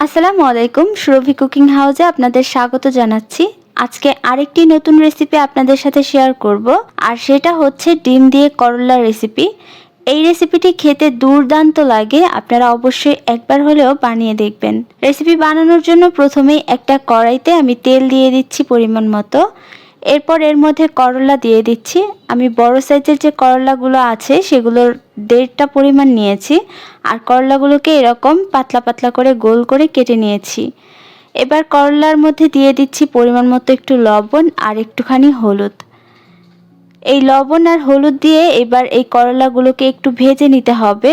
আসসালামু আলাইকুম, সুরভি কুকিং হাউসে আপনাদের স্বাগত জানাচ্ছি। আজকে আরেকটি নতুন রেসিপি আপনাদের সাথে শেয়ার করব, আর সেটা হচ্ছে ডিম দিয়ে করলা রেসিপি এই রেসিপিটি খেতে দুর্দান্ত লাগে, আপনারা অবশ্যই একবার হলেও বানিয়ে দেখবেন। রেসিপি বানানোর জন্য প্রথমেই একটা কড়াইতে আমি তেল দিয়ে দিচ্ছি পরিমাণ মতো। এরপর এর মধ্যে করলা দিয়ে দিচ্ছি। আমি বড় সাইজের যে করলাগুলো আছে, সেগুলোর দেড়টা পরিমাণ নিয়েছি। আর করলাগুলোকে এরকম পাতলা পাতলা করে গোল করে কেটে নিয়েছি। এবার করলার মধ্যে দিয়ে দিচ্ছি পরিমাণ মতো একটু লবণ আর একটুখানি হলুদ। এই লবণ আর হলুদ দিয়ে এবার এই করলাগুলোকে একটু ভেজে নিতে হবে।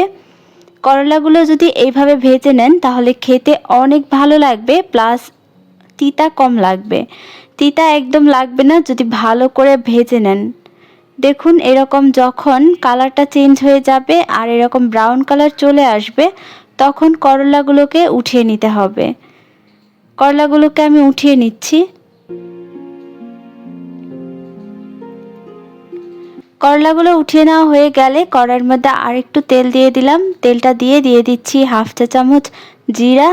করলাগুলো যদি এইভাবে ভেজে নেন, তাহলে খেতে অনেক ভালো লাগবে, প্লাস তিতা কম লাগবে। তিতা একদম লাগবে না যদি ভালো করে ভেজে নেন। দেখুন এরকম যখন কালারটা চেঞ্জ হয়ে যাবে আর এরকম ব্রাউন কালার চলে আসবে, তখন করলাগুলোকে উঠিয়ে নিতে হবে। করলাগুলোকে আমি উঠিয়ে নিচ্ছি। করলাগুলো উঠিয়ে নেওয়া হয়ে গেলে কড়াইয়ের মধ্যে আরেকটু তেল দিয়ে দিলাম। তেলটা দিয়ে দিয়ে দিচ্ছি হাফ চা চামচ জিরা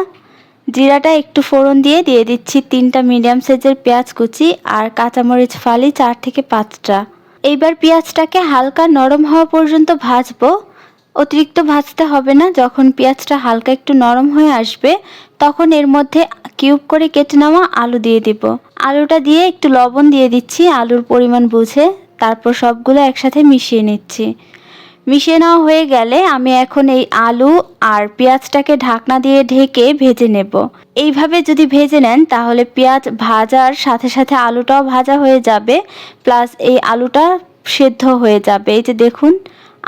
জিরাটা একটু ফোড়ন দিয়ে দিয়ে দিচ্ছি তিনটা মিডিয়াম সাইজের পেঁয়াজ কুচি আর কাঁচামরিচ ফালি চার থেকে পাঁচটা। এইবার পেঁয়াজটাকে হালকা নরম হওয়া পর্যন্ত ভাজবো। অতিরিক্ত ভাজতে হবে না, যখন পেঁয়াজটা হালকা একটু নরম হয়ে আসবে, তখন এর মধ্যে কিউব করে কেটে নেওয়া আলু দিয়ে দিব। আলুটা দিয়ে একটু লবণ দিয়ে দিচ্ছি, আলুর পরিমাণ বুঝে, তারপর সবগুলো একসাথে মিশিয়ে নিচ্ছি। মিশিয়ে নেওয়া হয়ে গেলে আমি এখন এই আলু আর পেঁয়াজটাকে ঢাকনা দিয়ে ঢেকে ভেজে নেব। এইভাবে যদি ভেজে নেন, তাহলে পেঁয়াজ ভাজার সাথে সাথে আলুটাও ভাজা হয়ে যাবে, প্লাস এই আলুটা সেদ্ধ হয়ে যাবে। এই যে দেখুন,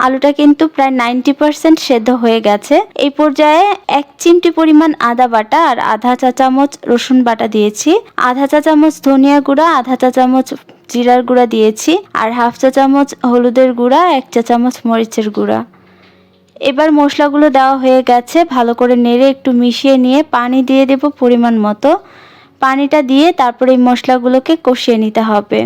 আলুটা কিন্তু প্রায় নাইনটি পারসেন্ট সেদ্ধ হয়ে গেছে। এই পর্যায়ে এক চিমটি পরিমাণ আদা বাটা আর আধা চা চামচ রসুন বাটা দিয়েছি। আধা চা চামচ ধনিয়া গুঁড়া, আধা চা চামচ জিরার গুঁড়া দিয়েছি আর হাফ চা চামচ হলুদের গুঁড়া, এক চা চামচ মরিচের গুঁড়া। এবার মশলাগুলো দেওয়া হয়ে গেছে, ভালো করে নেড়ে একটু মিশিয়ে নিয়ে পানি দিয়ে দেব পরিমাণ মতো। পানিটা দিয়ে তারপরে এই মশলাগুলোকে কষিয়ে নিতে হবে।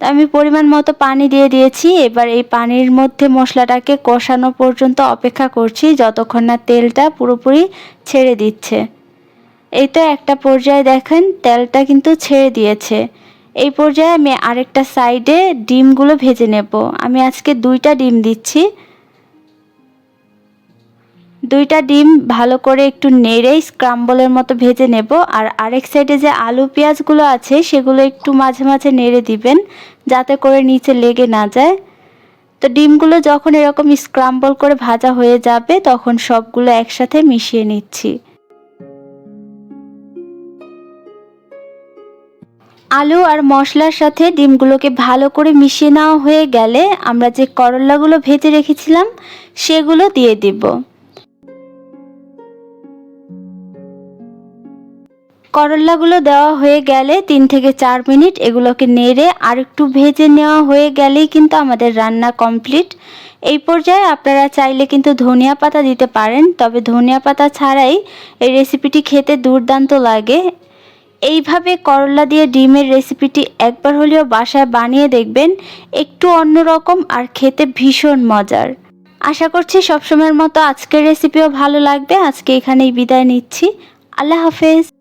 আমি পরিমাণ মতো পানি দিয়ে দিয়েছি, এবার এই পানির মধ্যে মশলাটাকে কষানো পর্যন্ত অপেক্ষা করছি যতক্ষণ না তেলটা পুরোপুরি ছেড়ে দিচ্ছে। এই তো একটা পর্যায়ে দেখেন, তেলটা কিন্তু ছেড়ে দিয়েছে। এই পর্যায়ে আমি আরেকটা সাইডে ডিমগুলো ভেজে নেব। আমি আজকে দুইটা ডিম দিচ্ছি। দুইটা ডিম ভালো করে একটু নেড়ে স্ক্রাম্বলের মতো ভেজে নেব। আর আরেক সাইডে যে আলু পেঁয়াজগুলো আছে, সেগুলো একটু মাঝে মাঝে নেড়ে দিবেন, যাতে করে নিচে লেগে না যায়। তো ডিমগুলো যখন এরকম স্ক্রাম্বল করে ভাজা হয়ে যাবে, তখন সবগুলো একসাথে মিশিয়ে নিচ্ছি। আলু আর মশলার সাথে ডিমগুলোকে ভালো করে মিশিয়ে নেওয়া হয়ে গেলে আমরা যে করলাগুলো ভেজে রেখেছিলাম, সেগুলো দিয়ে দিব। করলাগুলো দেওয়া হয়ে গেলে তিন থেকে চার মিনিট এগুলোকে নেড়ে আর একটু ভেজে নেওয়া হয়ে গেলেই কিন্তু আমাদের রান্না কমপ্লিট। এই পর্যায়ে আপনারা চাইলে কিন্তু ধনিয়া পাতা দিতে পারেন, তবে ধনিয়া পাতা ছাড়াই এই রেসিপিটি খেতে দুর্দান্ত লাগে। এইভাবে করলা দিয়ে ডিমের রেসিপিটি একবার হলেও বাসায় বানিয়ে দেখবেন, একটু অন্যরকম আর খেতে ভীষণ মজার। আশা করছি সবসময়ের মতো আজকের রেসিপিও ভালো লাগবে। আজকে এখানেই বিদায় নিচ্ছি। আল্লাহ হাফেজ।